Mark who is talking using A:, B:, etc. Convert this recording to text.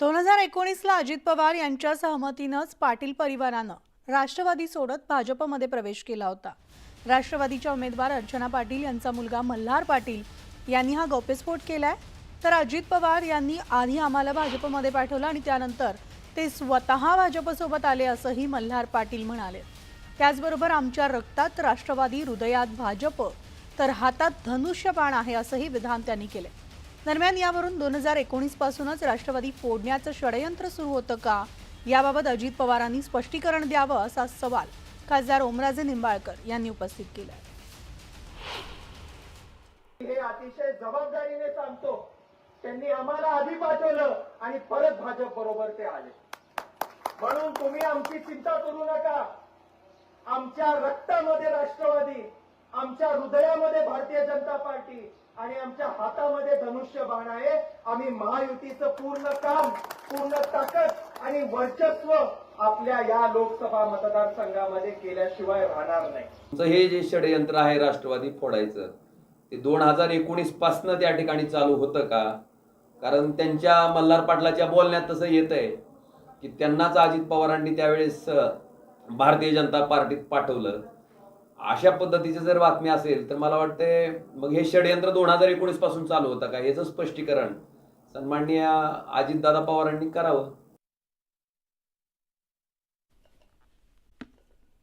A: दोन हजार एकोणीसला अजित पवार यांच्या सहमतीनंच पाटील परिवारानं राष्ट्रवादी सोडत भाजपमध्ये प्रवेश केला होता. राष्ट्रवादीच्या उमेदवार अर्चना पाटील यांचा मुलगा मल्हार पाटील यांनी हा गौप्यस्फोट केलाय. तर अजित पवार यांनी आधी आम्हाला भाजपमध्ये पाठवलं आणि त्यानंतर ते स्वतः भाजपसोबत आले असंही मल्हार पाटील म्हणाले. त्याचबरोबर आमच्या रक्तात राष्ट्रवादी हृदयात भाजप तर हातात धनुष्यबाण आहे असंही विधान त्यांनी केले दरम्यान यावरून दोन हजार एकोणीस पासूनच राष्ट्रवादी फोडण्याचं षडयंत्र सुरू होतं का? याबाबत अजित पवारांनी स्पष्टीकरण द्यावं असा सवाल खासदार ओमराजे निंबाळकर यांनी उपस्थित केला
B: हे अतिशय जबाबदारीने सांगतो. त्यांनी आम्हाला आधी पाठवलं आणि परत भाजप बरोबर ते आले. म्हणून तुम्ही आमची चिंता करू नका. आमच्या रक्तामध्ये राष्ट्रवादी आमच्या हृदयामध्ये भारतीय जनता पार्टी आणि आमच्या हातामध्ये धनुष्य बाण आहे. आम्ही महायुतीचं पूर्ण काम पूर्ण ताकद आणि वर्चस्व आपल्या या लोकसभा मतदारसंघामध्ये केल्याशिवाय राहणार नाही.
C: हे जे षडयंत्र आहे राष्ट्रवादी फोडायचं ते दोन हजार एकोणीस पासनं त्या ठिकाणी चालू होतं का? कारण त्यांच्या मल्हार पाटलाच्या बोलण्यात तसं येत आहे की त्यांनाच अजित पवारांनी त्यावेळेस भारतीय जनता पार्टीत पाठवलं. अशा पद्धतीची जर बातमी असेल तर मला वाटते मग हे षडयंत्र दोन हजार एकोणीसपासून चालू होतं का? याचं स्पष्टीकरण सन्माननीय अजितदादा पवारांनी करावं.